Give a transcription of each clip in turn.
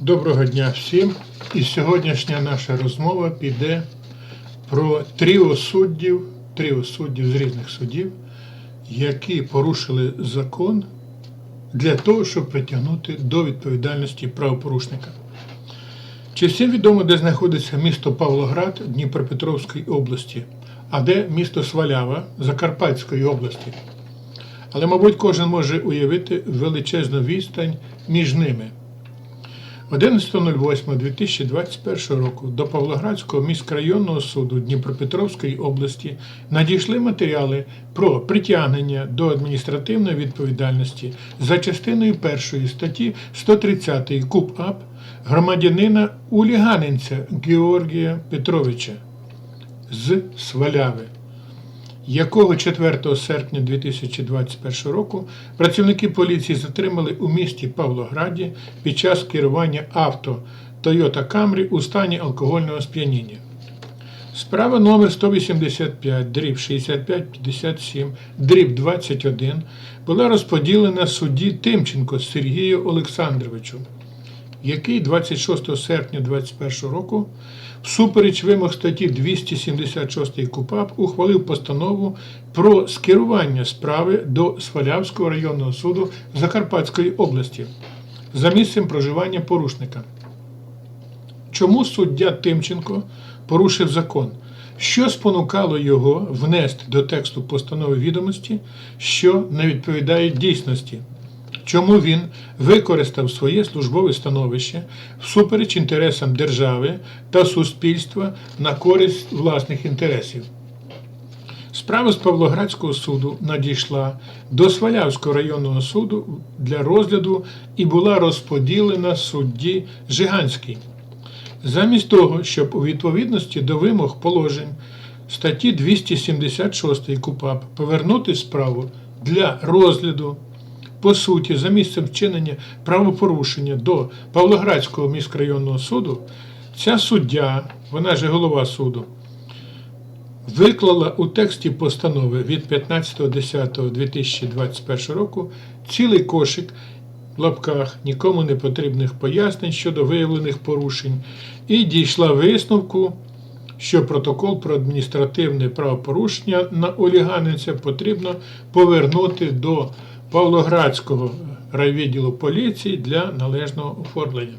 Доброго дня всім. І сьогоднішня наша розмова піде про тріо суддів, тріо суддів з різних судів, які порушили закон для того, щоб притягнути до відповідальності правопорушника. Чи всім відомо, де знаходиться місто Павлоград Дніпропетровської області, а де місто Свалява Закарпатської області? Але, мабуть, кожен може уявити величезну відстань між ними. 11.08.2021 року до Павлоградського міськрайонного суду Дніпропетровської області надійшли матеріали про притягнення до адміністративної відповідальності за частиною першої статті 130 КУП-АП громадянина Уліганинця Георгія Петровича з Сваляви якого 4 серпня 2021 року працівники поліції затримали у місті Павлограді під час керування авто Toyota Camry у стані алкогольного сп'яніння. Справа номер 185, дріб 6557, дріб 21 була розподілена судді Тимченко Сергію Олександровичу, який 26 серпня 2021 року всупереч вимог статті 276 КУПАП ухвалив постанову про скерування справи до Свалявського районного суду Закарпатської області за місцем проживання порушника. Чому суддя Тимченко порушив закон? Що спонукало його внести до тексту постанови відомості, що не відповідає дійсності? Чому він використав своє службове становище всупереч інтересам держави та суспільства на користь власних інтересів? Справа з Павлоградського суду надійшла до Свалявського районного суду для розгляду і була розподілена судді Жиганській. Замість того, щоб у відповідності до вимог положень статті 276 КУПАП повернути справу для розгляду по суті, за місцем вчинення правопорушення до Павлоградського міськрайонного суду, ця суддя, вона же голова суду, виклала у тексті постанови від 15.10.2021 року цілий кошик в лапках нікому не потрібних пояснень щодо виявлених порушень і дійшла висновку. Що протокол про адміністративне правопорушення на Оліганинця потрібно повернути до Павлоградського райвідділу поліції для належного оформлення.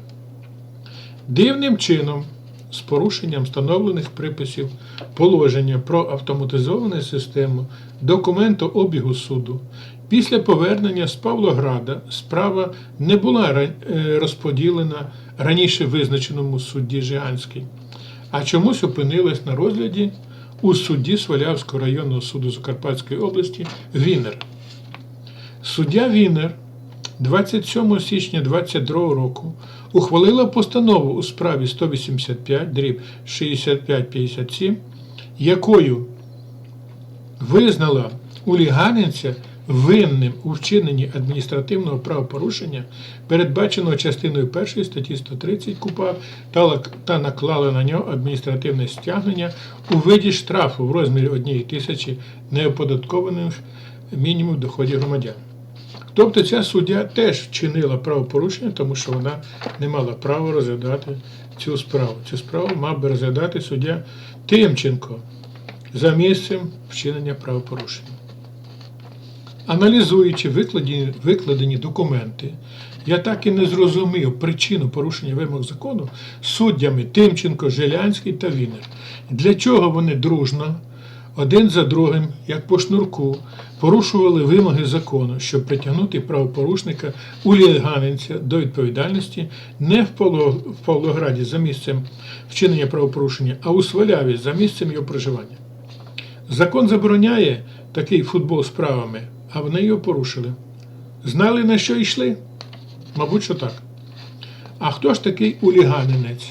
Дивним чином, з порушенням встановлених приписів положення про автоматизовану систему документообігу суду, після повернення з Павлограда справа не була е, розподілена раніше визначеному судді Жиганській, а чомусь опинилась на розгляді у судді Свалявського районного суду Закарпатської області Вінер. Суддя Вінер 27 січня 2022 року ухвалила постанову у справі 185 дріб 6557, якою визнала уліганинця винним у вчиненні адміністративного правопорушення, передбаченого частиною 1 статті 130 КУПАП та, наклала на нього адміністративне стягнення у виді штрафу в розмірі 1 тисячі неоподаткованих мінімум доходів громадян. Тобто ця суддя теж вчинила правопорушення, тому що вона не мала права розглядати цю справу. Цю справу мав би розглядати суддя Тимченко за місцем вчинення правопорушення. Аналізуючи викладені, викладені документи, я так і не зрозумів причину порушення вимог закону суддями Тимченко, Жилянський та Вінер. Для чого вони дружно, один за другим, як по шнурку, порушували вимоги закону, щоб притягнути правопорушника Уліганинця до відповідальності не в Павлограді за місцем вчинення правопорушення, а у Сваляві за місцем його проживання. Закон забороняє такий футбол з правами, а вони його порушили. Знали, на що йшли? Мабуть, що так. А хто ж такий уліганинець?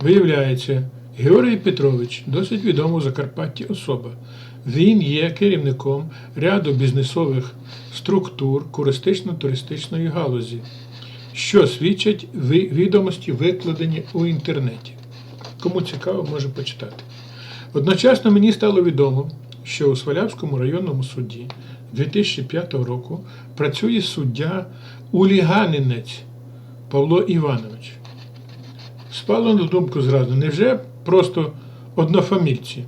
Виявляється, Георгій Петрович досить відома у Закарпатті особа. Він є керівником ряду бізнесових структур туристично-туристичної галузі, що свідчать відомості, викладені у інтернеті. Кому цікаво, може почитати. Одночасно мені стало відомо, що у Свалявському районному суді 2005 року працює суддя Уліганинець Павло Іванович. Спало на думку зразу, невже просто однофамільці?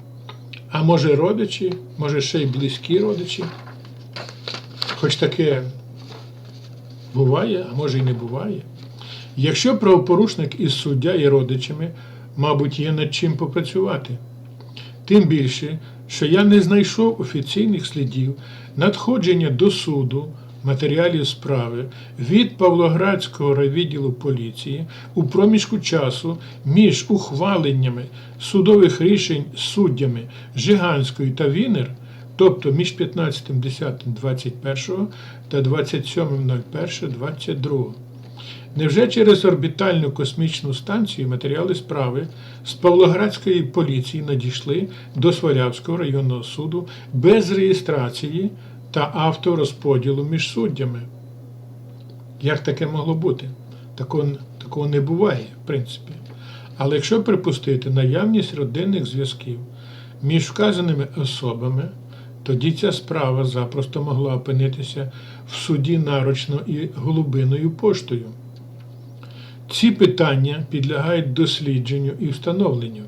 А може родичі, може ще й близькі родичі? Хоч таке буває, а може й не буває. Якщо правопорушник із суддя і родичами, мабуть, є над чим попрацювати. Тим більше, що я не знайшов офіційних слідів надходження до суду матеріалів справи від Павлоградського райвідділу поліції у проміжку часу між ухваленнями судових рішень суддями Жиганської та Вінер, тобто між 15.10.21 та 27.01.22. Невже через орбітальну космічну станцію матеріали справи з Павлоградської поліції надійшли до Свалявського районного суду без реєстрації та авторозподілу між суддями? Як таке могло бути? Такого, такого не буває, в принципі. Але якщо припустити наявність родинних зв'язків між вказаними особами, тоді ця справа запросто могла опинитися в суді нарочно і голубиною поштою. Ці питання підлягають дослідженню і встановленню.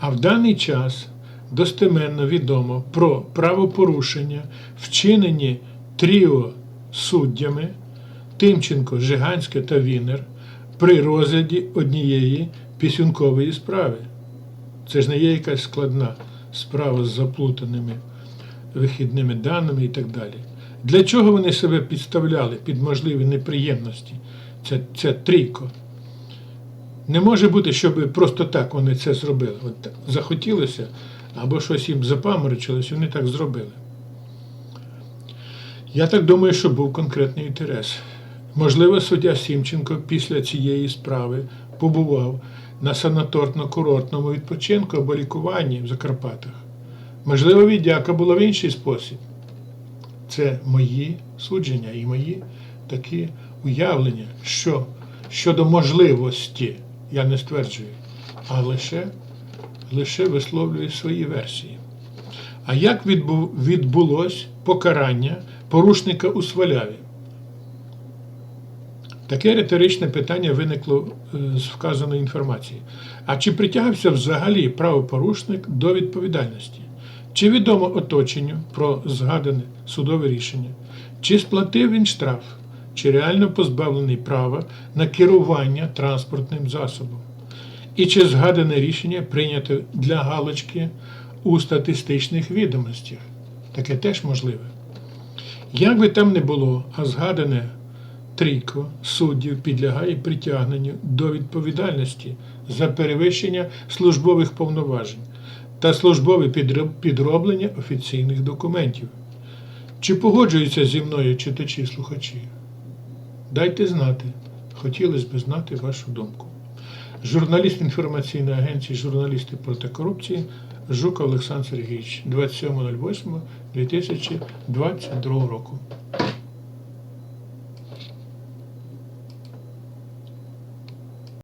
А в даний час достеменно відомо про правопорушення, вчинені тріо суддями Тимченко, Жиганське та Вінер при розгляді однієї пісюнкової справи. Це ж не є якась складна справа з заплутаними вихідними даними і так далі. Для чого вони себе підставляли під можливі неприємності? Це, це трійко. Не може бути, щоб просто так вони це зробили. От захотілося, або щось їм запаморочилось, вони так зробили. Я так думаю, що був конкретний інтерес. Можливо, суддя Сімченко після цієї справи побував на санаторно-курортному відпочинку або лікуванні в Закарпатах. Можливо, віддяка була в інший спосіб. Це мої судження і мої такі уявлення, що щодо можливості, я не стверджую, а лише, лише висловлюю свої версії. А як відбулось покарання порушника у Сваляві? Таке риторичне питання виникло е, з вказаної інформації. А чи притягався взагалі правопорушник до відповідальності? Чи відомо оточенню про згадане судове рішення? Чи сплатив він штраф? Чи реально позбавлений права на керування транспортним засобом? І чи згадане рішення прийнято для галочки у статистичних відомостях? Таке теж можливе. Як би там не було, а згадане трійко суддів підлягає притягненню до відповідальності за перевищення службових повноважень та службове підроблення офіційних документів. Чи погоджуються зі мною читачі слухачі? Дайте знати. Хотілося б знати вашу думку. Журналіст інформаційної агенції Журналісти проти корупції Жуков Олександр Сергійович 27.08.2022 року.